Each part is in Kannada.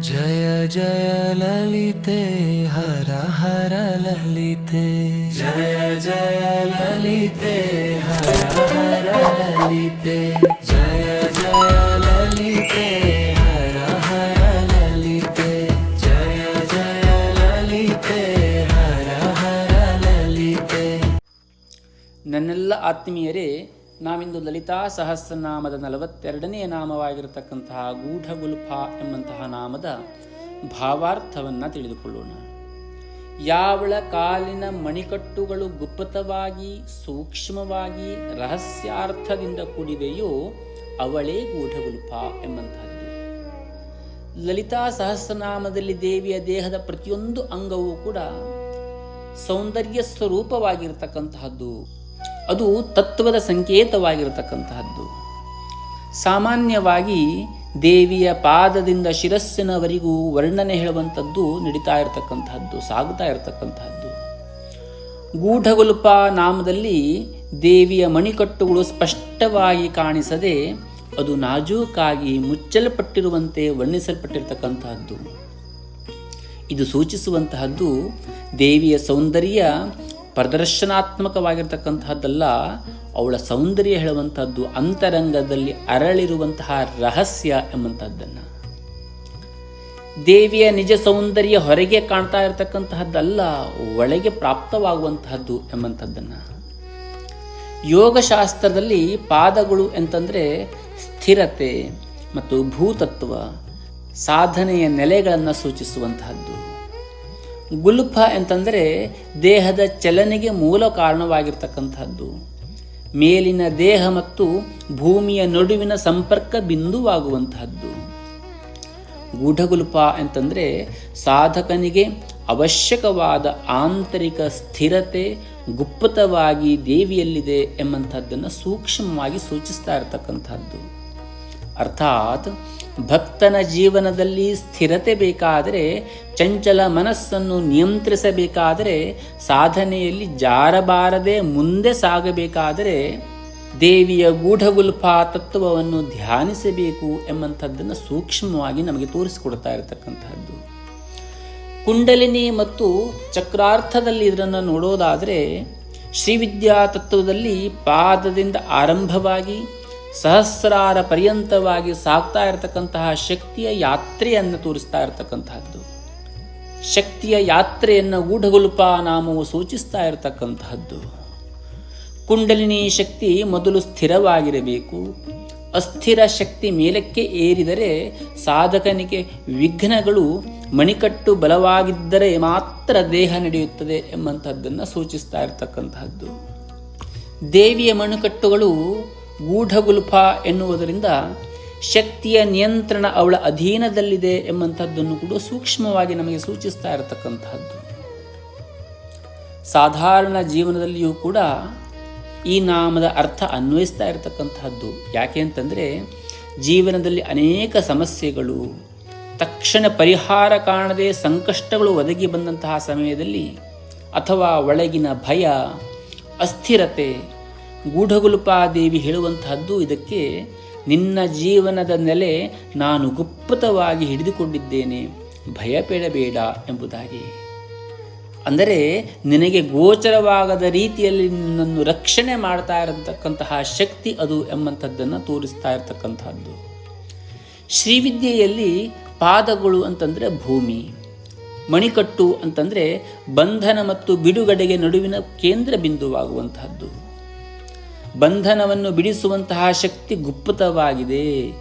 जय जय ललिते हर हर ललिते जय जय ललिते हर हर ललिते जय जय ललिते हर हर ललिते जय जय ललिते हर हर ललिते ನನ್ನೆಲ್ಲ ಆತ್ಮೀಯರೇ ನಾವಿಂದು ಲಲಿತಾ ಸಹಸ್ರನಾಮದ ನಲವತ್ತೆರಡನೆಯ ನಾಮವಾಗಿರತಕ್ಕಂತಹ ಗೂಢಗುಲ್ಫ ಎಂಬಂತಹ ನಾಮದ ಭಾವಾರ್ಥವನ್ನು ತಿಳಿದುಕೊಳ್ಳೋಣ. ಯಾವಳ ಕಾಲಿನ ಮಣಿಕಟ್ಟುಗಳು ಗುಪ್ತವಾಗಿ, ಸೂಕ್ಷ್ಮವಾಗಿ, ರಹಸ್ಯಾರ್ಥದಿಂದ ಕೂಡಿವೆಯೋ ಅವಳೇ ಗೂಢಗುಲ್ಫ ಎಂಬಂತಹದ್ದು. ಲಲಿತಾ ಸಹಸ್ರನಾಮದಲ್ಲಿ ದೇವಿಯ ದೇಹದ ಪ್ರತಿಯೊಂದು ಅಂಗವೂ ಕೂಡ ಸೌಂದರ್ಯ ಸ್ವರೂಪವಾಗಿರತಕ್ಕಂತಹದ್ದು. ಅದು ತತ್ವದ ಸಂಕೇತವಾಗಿರತಕ್ಕಂತಹದ್ದು. ಸಾಮಾನ್ಯವಾಗಿ ದೇವಿಯ ಪಾದದಿಂದ ಶಿರಸ್ಸಿನವರೆಗೂ ವರ್ಣನೆ ಹೇಳುವಂಥದ್ದು ನಡೀತಾ ಇರತಕ್ಕಂತಹದ್ದು, ಸಾಗುತ್ತಾ ಇರತಕ್ಕಂತಹದ್ದು. ಗೂಢಗುಲ್ಪ ನಾಮದಲ್ಲಿ ದೇವಿಯ ಮಣಿಕಟ್ಟುಗಳು ಸ್ಪಷ್ಟವಾಗಿ ಕಾಣಿಸದೆ ಅದು ನಾಜೂಕಾಗಿ ಮುಚ್ಚಲ್ಪಟ್ಟಿರುವಂತೆ ವರ್ಣಿಸಲ್ಪಟ್ಟಿರತಕ್ಕಂತಹದ್ದು. ಇದು ಸೂಚಿಸುವಂತಹದ್ದು ದೇವಿಯ ಸೌಂದರ್ಯ ಪ್ರದರ್ಶನಾತ್ಮಕವಾಗಿರ್ತಕ್ಕಂತಹದ್ದಲ್ಲ, ಅವಳ ಸೌಂದರ್ಯ ಹೇಳುವಂಥದ್ದು ಅಂತರಂಗದಲ್ಲಿ ಅರಳಿರುವಂತಹ ರಹಸ್ಯ ಎಂಬಂಥದ್ದನ್ನು ದೇವಿಯ ನಿಜ ಸೌಂದರ್ಯ ಹೊರಗೆ ಕಾಣ್ತಾ ಇರತಕ್ಕಂತಹದ್ದಲ್ಲ, ಒಳಗೆ ಪ್ರಾಪ್ತವಾಗುವಂತಹದ್ದು ಎಂಬಂಥದ್ದನ್ನು ಯೋಗಶಾಸ್ತ್ರದಲ್ಲಿ ಪಾದಗಳು ಅಂತಂದರೆ ಸ್ಥಿರತೆ ಮತ್ತು ಭೂತತ್ವ, ಸಾಧನೆಯ ನೆಲೆಗಳನ್ನು ಸೂಚಿಸುವಂತಹದ್ದು. ಗುಲ್ಫ ಅಂತಂದರೆ ದೇಹದ ಚಲನೆಗೆ ಮೂಲ ಕಾರಣವಾಗಿರ್ತಕ್ಕಂಥದ್ದು. ಮೇಲಿನ ದೇಹ ಮತ್ತು ಭೂಮಿಯ ನಡುವಿನ ಸಂಪರ್ಕ ಬಿಂದುವಾಗುವಂತಹದ್ದು ಗೂಢಗುಲ್ಪ ಅಂತಂದರೆ ಸಾಧಕನಿಗೆ ಅವಶ್ಯಕವಾದ ಆಂತರಿಕ ಸ್ಥಿರತೆ ಗುಪ್ತವಾಗಿ ದೇವಿಯಲ್ಲಿದೆ ಎಂಬಂಥದ್ದನ್ನು ಸೂಕ್ಷ್ಮವಾಗಿ ಸೂಚಿಸ್ತಾ ಇರತಕ್ಕಂಥದ್ದು. ಅರ್ಥಾತ್ ಭಕ್ತನ ಜೀವನದಲ್ಲಿ ಸ್ಥಿರತೆ ಬೇಕಾದರೆ, ಚಂಚಲ ಮನಸ್ಸನ್ನು ನಿಯಂತ್ರಿಸಬೇಕಾದರೆ, ಸಾಧನೆಯಲ್ಲಿ ಜಾರಬಾರದೆ ಮುಂದೆ ಸಾಗಬೇಕಾದರೆ, ದೇವಿಯ ಗೂಢಗುಲ್ಪ ತತ್ವವನ್ನು ಧ್ಯಾನಿಸಬೇಕು ಎಂಬಂಥದ್ದನ್ನು ಸೂಕ್ಷ್ಮವಾಗಿ ನಮಗೆ ತೋರಿಸಿಕೊಡ್ತಾ ಇರತಕ್ಕಂಥದ್ದು. ಕುಂಡಲಿನಿ ಮತ್ತು ಚಕ್ರಾರ್ಥದಲ್ಲಿ ಇದನ್ನು ನೋಡೋದಾದರೆ, ಶ್ರೀವಿದ್ಯಾ ತತ್ವದಲ್ಲಿ ಪಾದದಿಂದ ಆರಂಭವಾಗಿ ಸಹಸ್ರಾರ ಪರ್ಯಂತವಾಗಿ ಸಾಗ್ತಾ ಇರತಕ್ಕಂತಹ ಶಕ್ತಿಯ ಯಾತ್ರೆಯನ್ನು ತೋರಿಸ್ತಾ ಇರತಕ್ಕಂತಹದ್ದು. ಶಕ್ತಿಯ ಯಾತ್ರೆಯನ್ನು ಗೂಢಗುಲ್ಪ ನಾಮವು ಸೂಚಿಸ್ತಾ ಇರತಕ್ಕಂತಹದ್ದು. ಕುಂಡಲಿನಿ ಶಕ್ತಿ ಮೊದಲು ಸ್ಥಿರವಾಗಿರಬೇಕು. ಅಸ್ಥಿರ ಶಕ್ತಿ ಮೇಲಕ್ಕೆ ಏರಿದರೆ ಸಾಧಕನಿಗೆ ವಿಘ್ನಗಳು ಮಣಿಕಟ್ಟು ಬಲವಾಗಿದ್ದರೆ ಮಾತ್ರ ದೇಹ ನಡೆಯುತ್ತದೆ ಎಂಬಂಥದ್ದನ್ನು ಸೂಚಿಸ್ತಾ ಇರತಕ್ಕಂತಹದ್ದು. ದೇವಿಯ ಮಣಿಕಟ್ಟುಗಳು ಗೂಢಗುಲ್ಫ ಎನ್ನುವುದರಿಂದ ಶಕ್ತಿಯ ನಿಯಂತ್ರಣ ಅವಳ ಅಧೀನದಲ್ಲಿದೆ ಎಂಬಂಥದ್ದನ್ನು ಕೂಡ ಸೂಕ್ಷ್ಮವಾಗಿ ನಮಗೆ ಸೂಚಿಸ್ತಾ ಇರತಕ್ಕಂತಹದ್ದು. ಸಾಧಾರಣ ಜೀವನದಲ್ಲಿಯೂ ಕೂಡ ಈ ನಾಮದ ಅರ್ಥ ಅನ್ವಯಿಸ್ತಾ ಇರತಕ್ಕಂತಹದ್ದು. ಯಾಕೆ ಅಂತಂದರೆ ಜೀವನದಲ್ಲಿ ಅನೇಕ ಸಮಸ್ಯೆಗಳು, ತಕ್ಷಣ ಪರಿಹಾರ ಕಾಣದೆ ಸಂಕಷ್ಟಗಳು ಒದಗಿ ಬಂದಂತಹ ಸಮಯದಲ್ಲಿ ಅಥವಾ ಒಳಗಿನ ಭಯ, ಅಸ್ಥಿರತೆ ಗೂಢಗುಲ್ಪಾದೇವಿ ಹೇಳುವಂತಹದ್ದು ಇದಕ್ಕೆ ನಿನ್ನ ಜೀವನದ ನೆಲೆ ನಾನು ಗುಪ್ತವಾಗಿ ಹಿಡಿದುಕೊಂಡಿದ್ದೇನೆ. ಭಯಪೇಡಬೇಡ ಎಂಬುದಾಗಿ. ಅಂದರೆ ನಿನಗೆ ಗೋಚರವಾಗದ ರೀತಿಯಲ್ಲಿ ನಿನ್ನನ್ನು ರಕ್ಷಣೆ ಮಾಡ್ತಾ ಇರತಕ್ಕಂತಹ ಶಕ್ತಿ ಅದು ಎಂಬಂಥದ್ದನ್ನು ತೋರಿಸ್ತಾ ಇರತಕ್ಕಂತಹದ್ದು ಶ್ರೀವಿದ್ಯೆಯಲ್ಲಿ ಪಾದಗಳು ಅಂತಂದರೆ ಭೂಮಿ, ಮಣಿಕಟ್ಟು ಅಂತಂದರೆ ಬಂಧನ ಮತ್ತು ಬಿಡುಗಡೆಗೆ ನಡುವಿನ ಕೇಂದ್ರ ಬಿಂದುವಾಗುವಂತಹದ್ದು. ಬಂಧನವನ್ನು ಬಿಡಿಸುವಂತಹ ಶಕ್ತಿ ಗುಪ್ತವಾಗಿದೆ.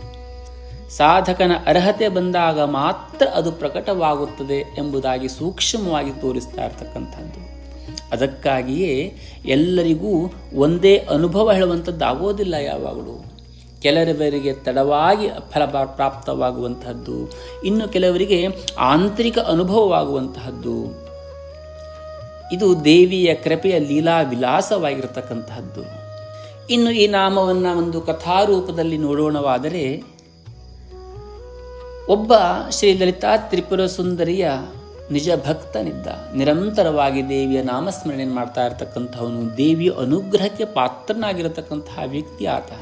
ಸಾಧಕನ ಅರ್ಹತೆ ಬಂದಾಗ ಮಾತ್ರ ಅದು ಪ್ರಕಟವಾಗುತ್ತದೆ ಎಂಬುದಾಗಿ ಸೂಕ್ಷ್ಮವಾಗಿ ತೋರಿಸ್ತಾ ಇರ್ತಕ್ಕಂಥದ್ದು. ಅದಕ್ಕಾಗಿಯೇ ಎಲ್ಲರಿಗೂ ಒಂದೇ ಅನುಭವ ಹೇಳುವಂಥದ್ದಾಗೋದಿಲ್ಲ ಯಾವಾಗಲೂ. ಕೆಲವರಿಗೆ ತಡವಾಗಿ ಫಲ ಪ್ರಾಪ್ತವಾಗುವಂತಹದ್ದು ಇನ್ನು ಕೆಲವರಿಗೆ ಆಂತರಿಕ ಅನುಭವವಾಗುವಂತಹದ್ದು ಇದು ದೇವಿಯ ಕೃಪೆಯ ಲೀಲಾ ವಿಲಾಸವಾಗಿರತಕ್ಕಂತಹದ್ದು ಇನ್ನು ಈ ನಾಮವನ್ನು ಒಂದು ಕಥಾರೂಪದಲ್ಲಿ ನೋಡೋಣವಾದರೆ ಒಬ್ಬ ಶ್ರೀ ಲಲಿತಾ ತ್ರಿಪುರ ಸುಂದರಿಯ ನಿಜ ಭಕ್ತನಿದ್ದ, ನಿರಂತರವಾಗಿ ದೇವಿಯ ನಾಮಸ್ಮರಣೆ ಮಾಡ್ತಾ ಇರತಕ್ಕಂಥವನು, ದೇವಿಯ ಅನುಗ್ರಹಕ್ಕೆ ಪಾತ್ರನಾಗಿರತಕ್ಕಂತಹ ವ್ಯಕ್ತಿ ಆತ.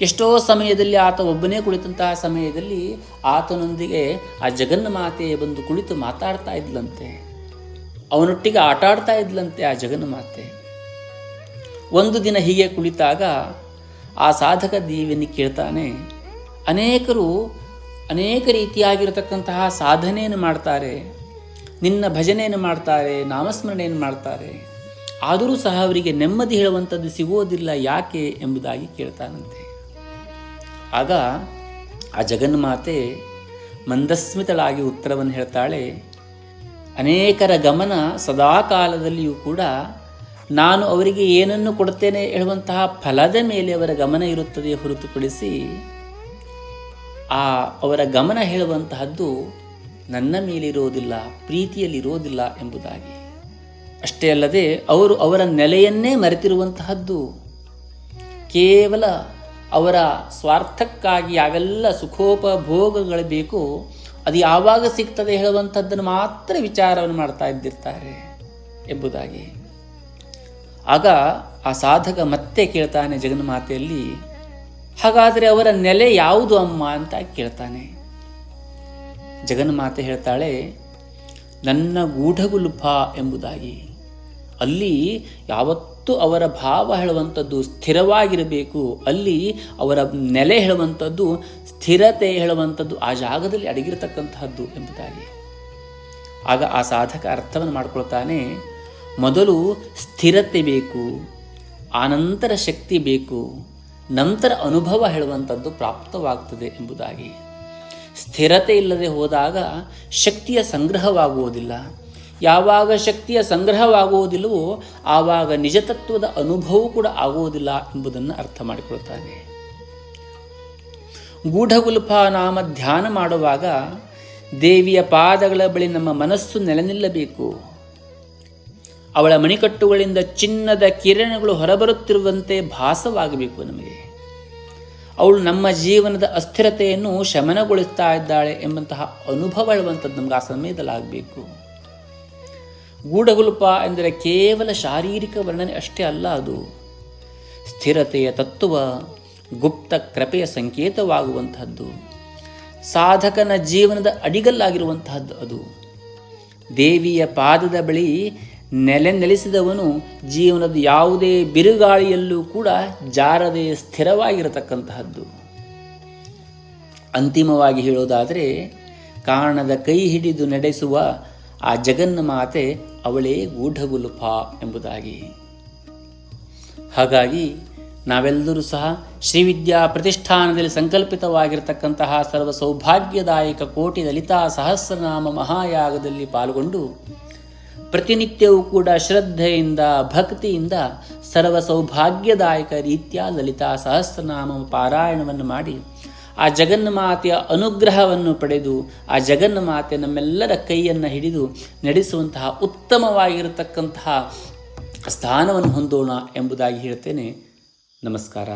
ಎಷ್ಟೋ ಸಮಯದಲ್ಲಿ ಆತ ಒಬ್ಬನೇ ಕುಳಿತಂತಹ ಸಮಯದಲ್ಲಿ ಆತನೊಂದಿಗೆ ಆ ಜಗನ್ಮಾತೆ ಬಂದು ಕುಳಿತು ಮಾತಾಡ್ತಾ ಇದ್ಲಂತೆ. ಅವನೊಟ್ಟಿಗೆ ಆಟ ಆಡ್ತಾ ಇದ್ಲಂತೆ ಆ ಜಗನ್ಮಾತೆ. ಒಂದು ದಿನ ಹೀಗೆ ಕುಳಿತಾಗ ಆ ಸಾಧಕ ದೇವಿಯನ್ನು ಕೇಳ್ತಾನೆ, ಅನೇಕರು ಅನೇಕ ರೀತಿಯಾಗಿರತಕ್ಕಂತಹ ಸಾಧನೆಯನ್ನು ಮಾಡ್ತಾರೆ. ನಿನ್ನ ಭಜನೆಯನ್ನು ಮಾಡ್ತಾರೆ, ನಾಮಸ್ಮರಣೆಯನ್ನು ಮಾಡ್ತಾರೆ. ಆದರೂ ಸಹ ಅವರಿಗೆ ನೆಮ್ಮದಿ ಹೇಳುವಂಥದ್ದು ಸಿಗೋದಿಲ್ಲ ಯಾಕೆ? ಎಂಬುದಾಗಿ ಕೇಳ್ತಾನಂತೆ. ಆಗ ಆ ಜಗನ್ಮಾತೆ ಮಂದಸ್ಮಿತಳಾಗಿ ಉತ್ತರವನ್ನು ಹೇಳ್ತಾಳೆ, ಅನೇಕರ ಗಮನ ಸದಾ ಕಾಲದಲ್ಲಿಯೂ ಕೂಡ ನಾನು ಅವರಿಗೆ ಏನನ್ನು ಕೊಡುತ್ತೇನೆ ಹೇಳುವಂತಹ ಫಲದ ಮೇಲೆ ಅವರ ಗಮನ ಇರುತ್ತದೆ ಹೊರತುಪಡಿಸಿ ಆ ಅವರ ಗಮನ ಹೇಳುವಂತಹದ್ದು ನನ್ನ ಮೇಲಿರೋದಿಲ್ಲ, ಪ್ರೀತಿಯಲ್ಲಿರೋದಿಲ್ಲ ಎಂಬುದಾಗಿ. ಅಷ್ಟೇ ಅಲ್ಲದೆ ಅವರು ಅವರ ನೆಲೆಯನ್ನೇ ಮರೆತಿರುವಂತಹದ್ದು ಕೇವಲ ಅವರ ಸ್ವಾರ್ಥಕ್ಕಾಗಿ ಯಾವೆಲ್ಲ ಸುಖೋಪಭೋಗಗಳು ಬೇಕೋ, ಅದು ಯಾವಾಗ ಸಿಗ್ತದೆ ಹೇಳುವಂಥದ್ದನ್ನು ಮಾತ್ರ ವಿಚಾರವನ್ನು ಮಾಡ್ತಾ ಇದ್ದಿರ್ತಾರೆ ಎಂಬುದಾಗಿ. ಆಗ ಆ ಸಾಧಕ ಮತ್ತೆ ಕೇಳ್ತಾನೆ ಜಗನ್ಮಾತೆಯಲ್ಲಿ, ಹಾಗಾದರೆ ಅವರ ನೆಲೆ ಯಾವುದು ಅಮ್ಮ ಅಂತ ಕೇಳ್ತಾನೆ. ಜಗನ್ಮಾತೆ ಹೇಳ್ತಾಳೆ, ನನ್ನ ಗೂಢಗುಲುಭ ಎಂಬುದಾಗಿ. ಅಲ್ಲಿ ಯಾವತ್ತೂ ಅವರ ಭಾವ ಹೇಳುವಂಥದ್ದು ಸ್ಥಿರವಾಗಿರಬೇಕು, ಅಲ್ಲಿ ಅವರ ನೆಲೆ ಹೇಳುವಂಥದ್ದು, ಸ್ಥಿರತೆ ಹೇಳುವಂಥದ್ದು ಆ ಜಾಗದಲ್ಲಿ ಅಡಗಿರತಕ್ಕಂತಹದ್ದು ಎಂಬುದಾಗಿ. ಆಗ ಆ ಸಾಧಕ ಅರ್ಥವನ್ನು ಮಾಡ್ಕೊಳ್ತಾನೆ ಮೊದಲು ಸ್ಥಿರತೆ ಬೇಕು ಆನಂತರ ಶಕ್ತಿ ಬೇಕು, ನಂತರ ಅನುಭವ ಹೇಳುವಂಥದ್ದು ಪ್ರಾಪ್ತವಾಗ್ತದೆ ಎಂಬುದಾಗಿ. ಸ್ಥಿರತೆ ಇಲ್ಲದೆ ಹೋದಾಗ ಶಕ್ತಿಯ ಸಂಗ್ರಹವಾಗುವುದಿಲ್ಲ. ಯಾವಾಗ ಶಕ್ತಿಯ ಸಂಗ್ರಹವಾಗುವುದಿಲ್ಲವೋ ಆವಾಗ ನಿಜತತ್ವದ ಅನುಭವವು ಕೂಡ ಆಗುವುದಿಲ್ಲ ಎಂಬುದನ್ನು ಅರ್ಥ ಮಾಡಿಕೊಳ್ತಾನೆ ಗೂಢಗುಲ್ಪ ನಾಮ ಧ್ಯಾನ ಮಾಡುವಾಗ ದೇವಿಯ ಪಾದಗಳ ಬಳಿ ನಮ್ಮ ಮನಸ್ಸು ನೆಲೆ ನಿಲ್ಲಬೇಕು ಅವಳ ಮಣಿಕಟ್ಟುಗಳಿಂದ ಚಿನ್ನದ ಕಿರಣಗಳು ಹೊರಬರುತ್ತಿರುವಂತೆ ಭಾಸವಾಗಬೇಕು ನಮಗೆ. ಅವಳು ನಮ್ಮ ಜೀವನದ ಅಸ್ಥಿರತೆಯನ್ನು ಶಮನಗೊಳಿಸ್ತಾ ಇದ್ದಾಳೆ ಎಂಬಂತಹ ಅನುಭವ ಹೇಳುವಂಥದ್ದು ನಮ್ಗೆ ಆ ಸಮಯದಲ್ಲಿ ಆಗಬೇಕು. ಗೂಢಗುಲ್ಪ ಎಂದರೆ ಕೇವಲ ಶಾರೀರಿಕ ವರ್ಣನೆ ಅಷ್ಟೇ ಅಲ್ಲ ಅದು. ಸ್ಥಿರತೆಯ ತತ್ವ, ಗುಪ್ತ ಕೃಪೆಯ ಸಂಕೇತವಾಗುವಂತಹದ್ದು. ಸಾಧಕನ ಜೀವನದ ಅಡಿಗಲ್ಲಾಗಿರುವಂತಹದ್ದು ಅದು. ದೇವಿಯ ಪಾದದ ಬಳಿ ನೆಲೆ ನೆಲೆಸಿದವನು ಜೀವನದ ಯಾವುದೇ ಬಿರುಗಾಳಿಯಲ್ಲೂ ಕೂಡ ಜಾರದೆ ಸ್ಥಿರವಾಗಿರತಕ್ಕಂತಹದ್ದು. ಅಂತಿಮವಾಗಿ ಹೇಳೋದಾದರೆ ಕಾರಣದ ಕೈ ಹಿಡಿದು ನಡೆಸುವ ಆ ಜಗನ್ನ ಮಾತೆ ಅವಳೇ ಗೂಢಗುಲುಪ ಎಂಬುದಾಗಿ. ಹಾಗಾಗಿ ನಾವೆಲ್ಲರೂ ಸಹ ಶ್ರೀವಿದ್ಯಾ ಪ್ರತಿಷ್ಠಾನದಲ್ಲಿ ಸಂಕಲ್ಪಿತವಾಗಿರತಕ್ಕಂತಹ ಸರ್ವ ಸೌಭಾಗ್ಯದಾಯಕ ಕೋಟಿ ಲಲಿತಾ ಸಹಸ್ರನಾಮ ಮಹಾಯಾಗದಲ್ಲಿ ಪಾಲ್ಗೊಂಡು ಪ್ರತಿನಿತ್ಯವೂ ಕೂಡ ಶ್ರದ್ಧೆಯಿಂದ, ಭಕ್ತಿಯಿಂದ ಸರ್ವ ಸೌಭಾಗ್ಯದಾಯಕ ರೀತಿಯ ಲಲಿತಾ ಸಹಸ್ರನಾಮ ಪಾರಾಯಣವನ್ನು ಮಾಡಿ ಆ ಜಗನ್ಮಾತೆಯ ಅನುಗ್ರಹವನ್ನು ಪಡೆದು, ಆ ಜಗನ್ಮಾತೆ ನಮ್ಮೆಲ್ಲರ ಕೈಯನ್ನು ಹಿಡಿದು ನಡೆಸುವಂತಹ ಉತ್ತಮವಾಗಿರತಕ್ಕಂತಹ ಸ್ಥಾನವನ್ನು ಹೊಂದೋಣ ಎಂಬುದಾಗಿ ಹೇಳ್ತೇನೆ. ನಮಸ್ಕಾರ.